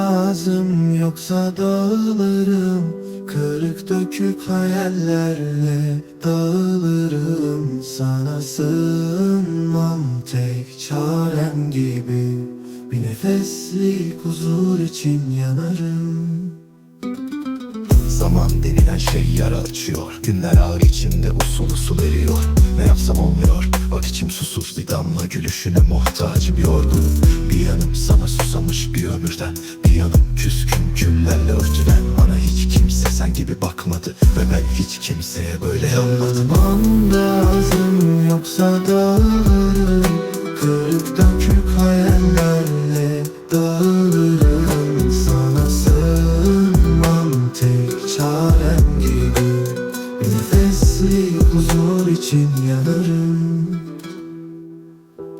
lazım yoksa dağılırım. Kırık dökük hayallerle dağılırım. Sana sığınmam tek çarem gibi. Bir nefeslik huzur için yanarım. Zaman denilen şey yara açıyor. Günler ağır içimde usul usul eriyor. Ne yapsam olmuyor. Bak içim susuz bir damla gülüşüne muhtacım yordun Bir yanım sana susamış bir ömürden. Ve ben hiç kimseye böyle yanmadım Yanmam lazım yoksa dağılırım. Kırık dökük hayallerle dağılırım. Sana sığınmam tek çarem gibi. Bir nefeslik huzur için yanarım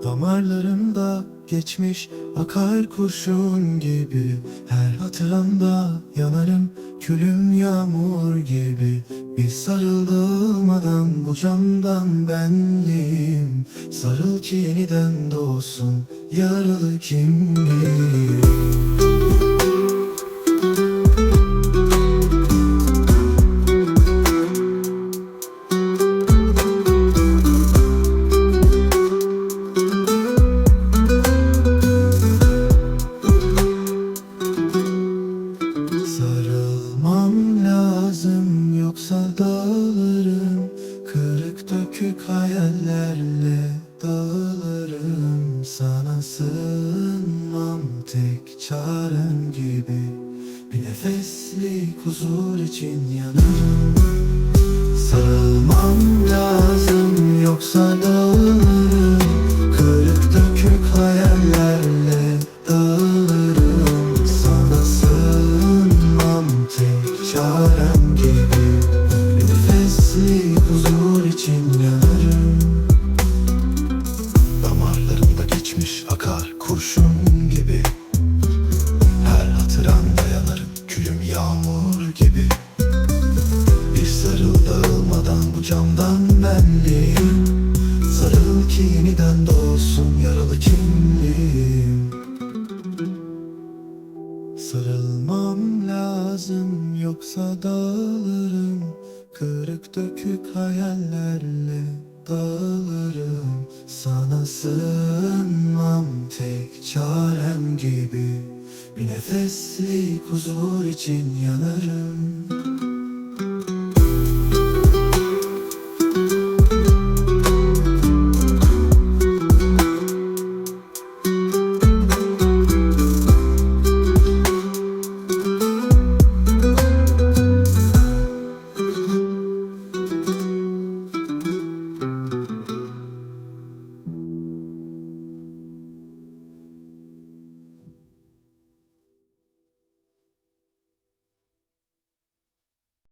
Damarlarımda geçmiş akar kurşun gibi Her hatıranda yanarım külüm yağmur gibi. Bir sarıldığılmadan bu candan benliğim Sarıl ki yeniden doğsun yaralı kimliğim tek çarem gibi Bir nefeslik huzur için yanarım. Sarılmam lazım yoksa dağılırım. Kırık dökük hayallerle dağılırım. Sana sığınmam tek çarem gibi Bir nefeslik huzur için yanarım yağmur gibi. Bir sarıl dağılmadan bu camdan benliğim Sarıl ki yeniden doğsun yaralı kimliğim. Sarılmam lazım yoksa dağılırım. Kırık dökük hayallerle dağılırım. Sana sığınmam Bir nefeslik huzur için yanarım